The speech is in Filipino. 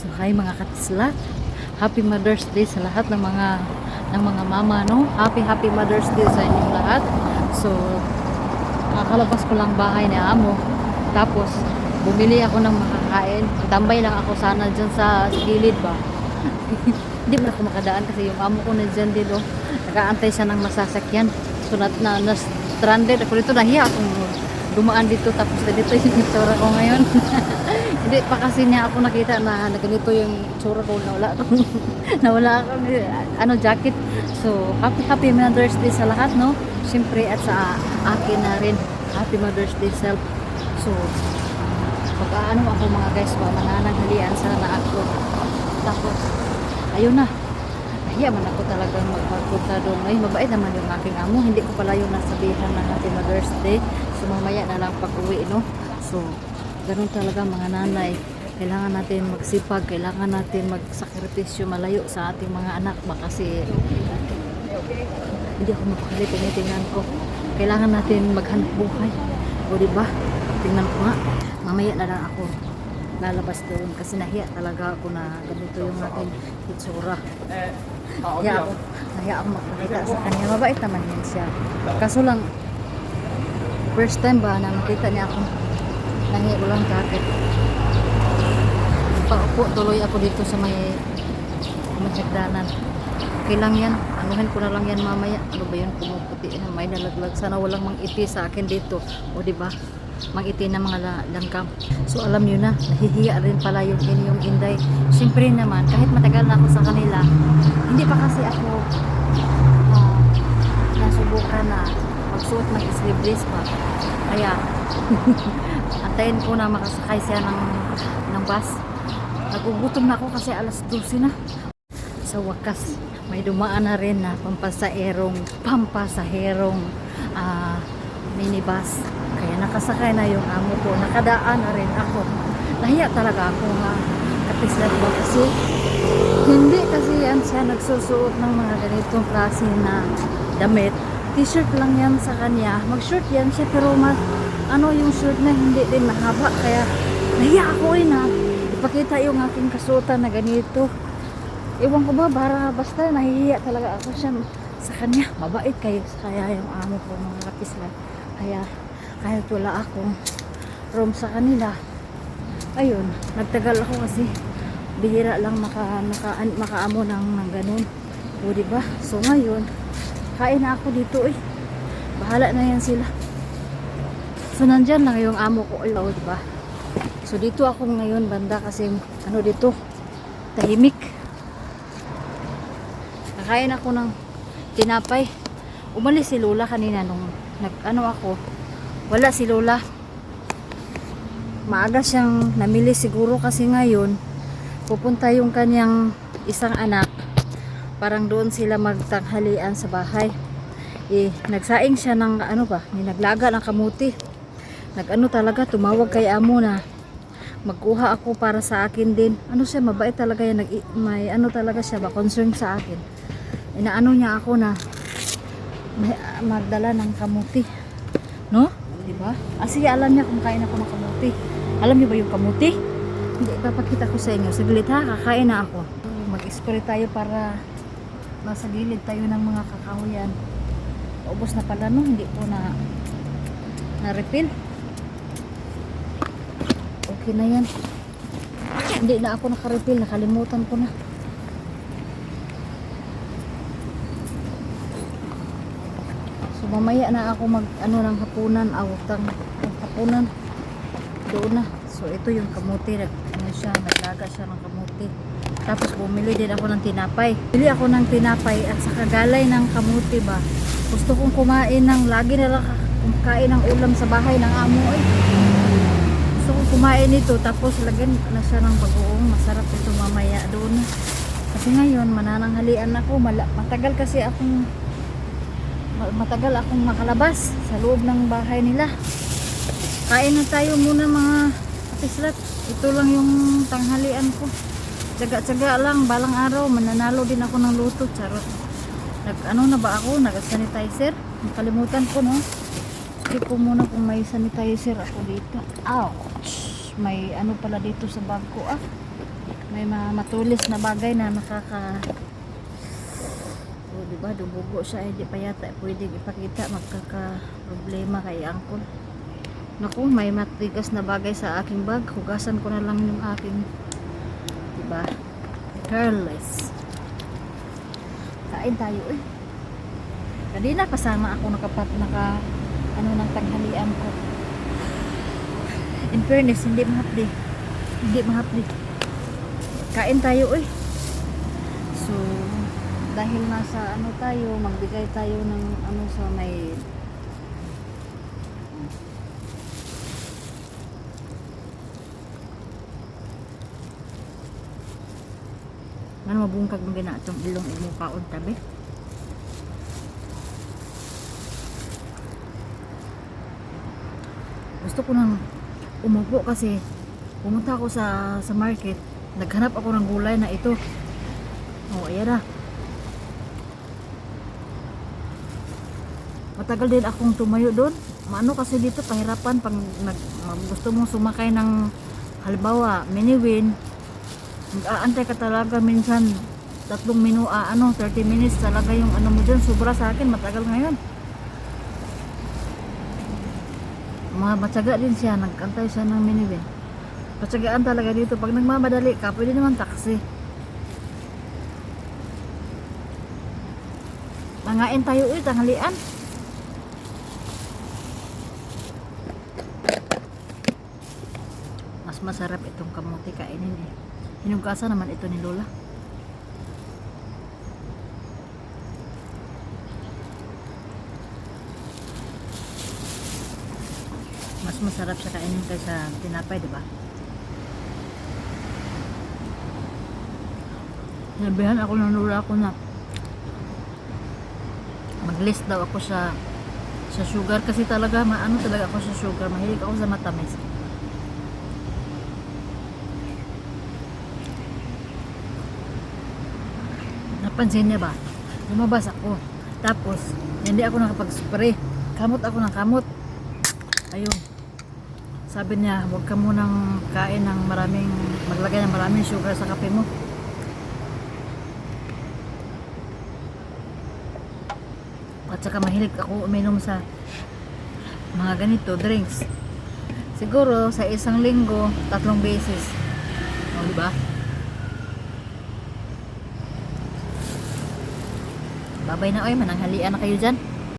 So, hi mga katislat. Happy Mother's Day sa lahat ng mga ng mga mama, no? Happy Happy Mother's Day sa inyong lahat. So, kakalabas ko lang bahay ni Amo. Tapos, bumili ako ng makakain. Tambay lang ako sana dyan sa, gilid ba. Hindi mo ako makadaan kasi yung amo ko na dyan dito. Nagaantay siya ng masasakyan. So, na, na, na stranded ako dito. Nahiya akong dumaan dito tapos na dito yung itsura ko ngayon. Hindi pa kasi niya ako nakita na, na ganito yung itsura ko. Nawala akong, nawala akong ano, jacket. So, happy happy Mother's Day sa lahat, no? Siyempre at sa akin na rin. Happy Mother's Day self. So, pag ano ako mga guys, ba, manananghalian sana ako. Tapos, ayun na. Nahiya man ako talagang magpagpunta doon. Ay, mabait naman yung aking amo. Hindi ko pala yung nasabihan na Happy Mother's Day. So, mamaya na lang pag-uwi, no? So, ganun talaga mga nanay. Kailangan natin magsipag, kailangan natin magsakripisyo malayo sa ating mga anak ba kasi hindi ako mapakali tinitingnan ko. Kailangan natin maghanap buhay. O di ba? Tingnan ko nga. Mamaya na lang ako lalabas doon kasi nahiya talaga ako na ganito yung aking itsura. Nahiya ako. Nahiya ako makakita sa kanya. Mabait naman yan siya. Kaso lang, first time ba na makita niya ako nahiya ko lang jacket. Paupo tuloy ako dito sa may hagdanan. Okay lang yan. Anuhin ko na lang yan mamaya. Ano ba yun? Pumuputi na may nalaglag. Sana walang mangiti sa akin dito. O di ba? Mangiti na mga la- langgam. So alam nyo na, nahihiya rin pala yung inyong inday. Siyempre naman, kahit matagal na ako sa kanila, hindi pa kasi ako ah, nasubukan na magsuot ng sleeveless pa. Kaya, antayin ko na makasakay siya ng, ng bus. Nagugutom na ako kasi alas 12 na. Sa wakas may dumaan na rin na pampasaherong pampasaherong ah, minibus. Kaya nakasakay na yung amo ko. Nakadaan na rin ako. Nahiya talaga ako nga kapislat ba kasi hindi kasi yan siya nagsusuot ng mga ganitong klase na damit. T-shirt lang yan sa kanya. Mag short yan siya pero mas ano yung shirt na hindi din mahaba kaya nahiya ako rin na ipakita yung aking kasuotan na ganito Ewan ko ba, para basta nahihiya talaga ako siya sa kanya. Mabait kayo kaya yung amo ko mga kapislan. Kaya kahit wala akong room sa kanila, ayun, nagtagal ako kasi bihira lang maka, maka, makaamo ng, ng ganun. O diba? So ngayon, kain na ako dito eh. Bahala na yan sila. So nandyan lang yung amo ko. O diba? So dito ako ngayon banda kasi ano dito, tahimik. Kakain ako ng tinapay. Umalis si Lola kanina nung nag ano ako. Wala si Lola. Maaga siyang namili siguro kasi ngayon pupunta yung kanyang isang anak. Parang doon sila magtanghalian sa bahay. Eh, nagsaing siya ng ano ba, ni naglaga ng kamuti. Nag-ano talaga, tumawag kay amo na magkuha ako para sa akin din. Ano siya, mabait talaga yan. May ano talaga siya ba, concern sa akin. Inaano niya ako na may, magdala ng kamuti. No? Diba? Ah, sige, alam niya kung kain ako ng kamuti. Alam niyo ba yung kamuti? Hindi, ipapakita ko sa inyo. Saglit ha, kakain na ako. Mag-spray tayo para nasa gilid tayo ng mga kakahuyan. Ubos na pala no, hindi po na na-refill. Okay na yan. Hindi na ako naka-refill, nakalimutan ko na. So mamaya na ako mag ano ng hapunan, awtang ng hapunan. Doon na. So ito yung kamuti, nag ano siya, naglaga siya ng kamuti. Tapos bumili din ako ng tinapay. Bili ako ng tinapay at saka galay ng kamuti ba. Gusto kong kumain ng lagi na lang kumakain ng ulam sa bahay ng amo eh. Gusto kong kumain ito tapos lagyan na siya ng bagoong. Masarap ito mamaya doon. Kasi ngayon manananghalian ako. Matagal kasi akong ma- matagal akong makalabas sa loob ng bahay nila. Kain na tayo muna mga kapislat. Ito lang yung tanghalian ko. Tsaga-tsaga lang, balang araw, mananalo din ako ng luto. Charot. Nag, ano na ba ako? Nag-sanitizer? Nakalimutan ko, no? Check ko muna kung may sanitizer ako dito. Ouch! May ano pala dito sa bag ko, ah. may mga matulis na bagay na nakaka o di ba? Dumugo siya. Hindi pa yata pwedeng ipakita. Magkaka problema kay angkol naku may matigas na bagay sa aking bag. Hugasan ko na lang yung aking di ba? Careless kain tayo eh. Kanina kasama ako nakapat naka ano ng tanghalian ko. In fairness hindi mahapdi. Hindi mahapdi. Kain tayo eh so dahil nasa ano tayo magbigay tayo ng ano sa may ano mabungkag mo gina itong ilong ilong kaon tabi gusto ko nang umupo kasi pumunta ako sa sa market. Naghanap ako ng gulay na ito. Oh ayan na. Matagal din akong tumayo doon. Maano kasi dito pahirapan pag nag, gusto mong sumakay ng halimbawa miniwin. Mag-aantay ka talaga minsan. Tatlong minu ah, ano 30 minutes talaga yung ano mo dyan. Sobra sa akin matagal ngayon mga matyaga din siya nagantay siya ng minivan. Matyagaan talaga dito. Pag nagmamadali ka pwede naman taxi. Mangain tayo ulit tanghalian mas masarap itong kamuti kainin eh. Hinugasa naman ito ni Lola mas masarap siya kainin kaysa tinapay, di ba? Sinabihan ako ng lula ko na. Mag-list daw ako sa sa sugar kasi talaga maano talaga ako sa sugar mahilig ako sa matamis. Napansin niya ba? Lumabas ako. Tapos hindi ako nakapag-spray. Kamot ako ng kamot. Ayun sabi niya huwag ka munang kain ng maraming maglagay ng maraming sugar sa kape mo. At saka mahilig ako uminom sa mga ganito drinks. Siguro sa isang linggo tatlong beses. O diba babay na oy mananghalian na kayo dyan